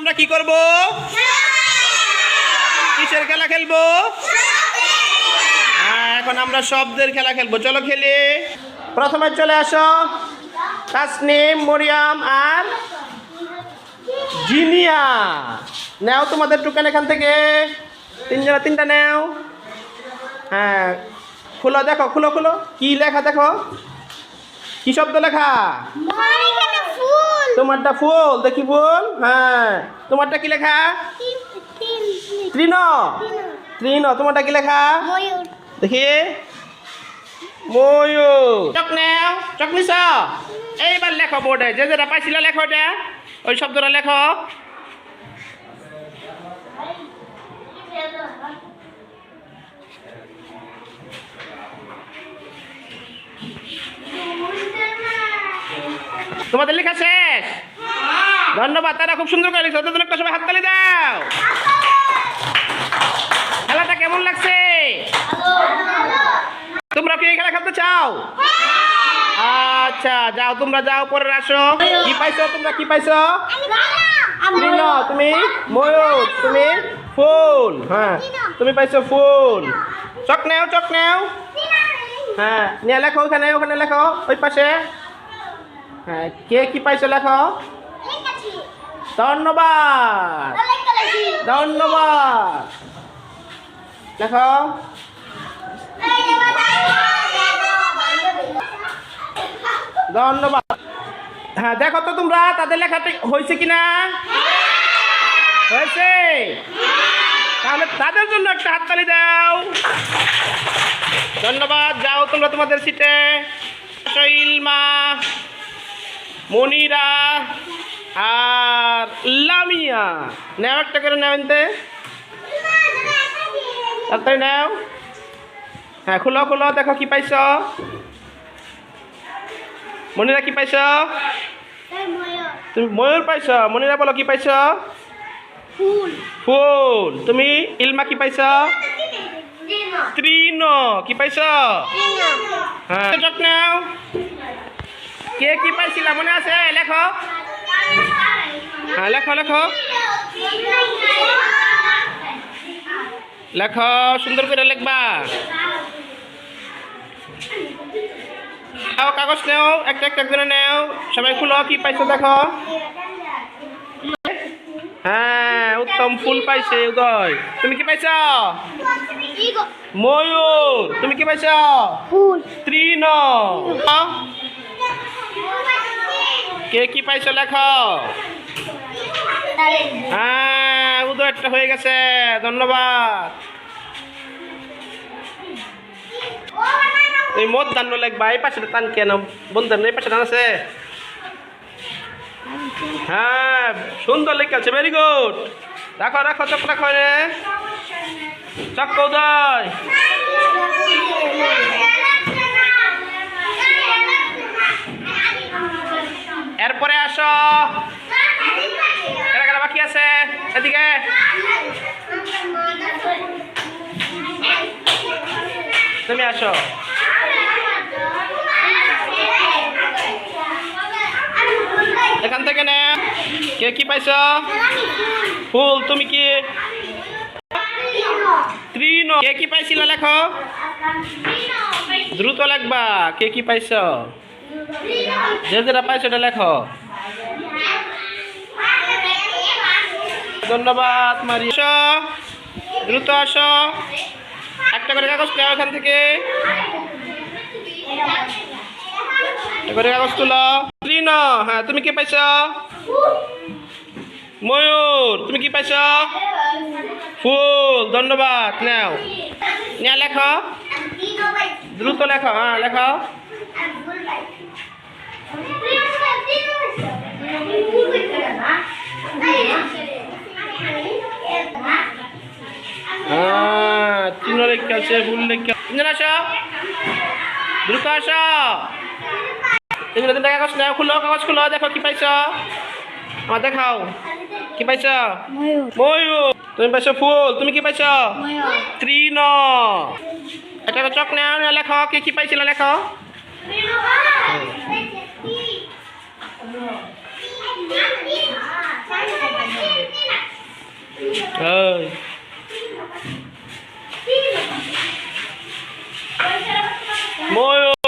আমরা কি করব? কিসের খেলা খেলব? হ্যাঁ এখন আমরা শব্দের খেলা খেলব। চলো খেলি। প্রথমে চলে আসো। তাসনিম, মরিয়াম আর জিনিয়া। নাও তোমাদের টুকান এখান থেকে। তিনজনে তিনটা নাও। হ্যাঁ খুলো, দেখো, খুলো খুলো। কি লেখা, দেখো? কি শব্দ লেখা? তোমারটা ফুল, দেখি ফুল? হ্যাঁ। তোমারটা কি লেখা? তৃণ। তৃণ, তোমারটা কি লেখা? দেখি। ময়ূর। চক নেও, চক নিছ। এইবার লেখো বোর্ডে, যে যেটা পাইছিল লেখো এটা। ওই শব্দটা লেখো। তোমাদের লেখা শেষ ধন্যবাদ, তারা খুব সুন্দর করে লিখছো। একটা সবাই হাততালি দাও। খেলাটা কেমন লাগছে? তোমরা কি খেলা খেলতে চাও? আচ্ছা যাও, তোমরা যাও পরে আসো। কি পাইছো? তোমরা কি পাইছো? তুমি ময়ূর, তুমি ফুল। হ্যাঁ তুমি পাইছো ফুল। চক নেও চক নেও। হ্যাঁ নিয়ে লেখো, ওখানে ওখানে লেখো, ওই পাশে। হ্যাঁ কে কি পাইছো লেখো? ধন্যবাদ। ধন্যবাদ। লেখো। ধন্যবাদ। হ্যাঁ দেখো তো তোমরা, তাদের লেখাটা হয়েছে কিনা? হয়েছে? তাহলে তাদের জন্য একটা হাততালি দাও। ধন্যবাদ, যাও তোমরা তোমাদের সিটে। ইলমা মনিরা আর লামিয়া। নেও একটা করে নেও এনতে। তাড়াতাড়ি নাও। হ্যাঁ খুলো খুলো দেখো কি পাইছ। মনিরা কি পাইছ? তুমি ময়ূর পাইছ? মনিরা বলো কি পাইছ? ফুল। ফুল। তুমি ইলমা কি পাইছ? তৃণ কি পাইছ? হ্যাঁ। নাও। কে কি পাইছিলা? মনে আছে? লেখো। হ্যাঁ লেখো লেখো। লেখো সুন্দর করে লিখবা। নাও কাগজ নেও একটা একটা করে নেও। সবাই খুলো কি পাইছো দেখো? হ্যাঁ উত্তম ফুল পাইছে উদয়। তুমি কি পাইছ? ময়ূর। তুমি কি পাইছ? ফুল। তৃণ। কে কি পাইছো লেখো? হ্যাঁ উদয় একটা হয়ে গেছে, ধন্যবাদ। এই মত দান লাগবা এই পাশে টান কেন? বন্ধু এই পাশে আছে? হ্যাঁ সুন্দর লেখা আছে ভেরি গুড রাখো রাখো চক রাখো রে চক উদয় এরপরে আসো কারা কারা বাকি আছে এদিকে। তুমি আসো। এখান থেকে নে। কে কি পাইছ? ফুল, তুমি কি? তৃণ কে কি পাইছিল লেখো? দ্রুত লেখবা। কে কি পাইছ? যে যেটা পাইছ এটা লেখো। ধন্যবাদ, মারি। দ্রুত আসো। একটা করে কাগজ নেওয়া এখান থেকে। করে কাগজ তুলো। তৃণ হ্যাঁ তুমি কি পাইছ? ময়ূর, তুমি কি পাইছ? ফুল, ধন্যবাদ, নাও। নেওয়া লেখো। দ্রুত লেখো হ্যাঁ লেখো। হ্যাঁ তৃণ লেখা আসো। তিনজন কাগজ নেও খুলো কাগজ খুলো দেখো কি পাইছ। আমার দেখাও। কি পাইছ? ময়ূর। তুমি পাইছো ফুল তুমি কি পাইছ? তৃণ। এটা চক নেও লেখো কি কি পাইছিল লেখো। 고마워요.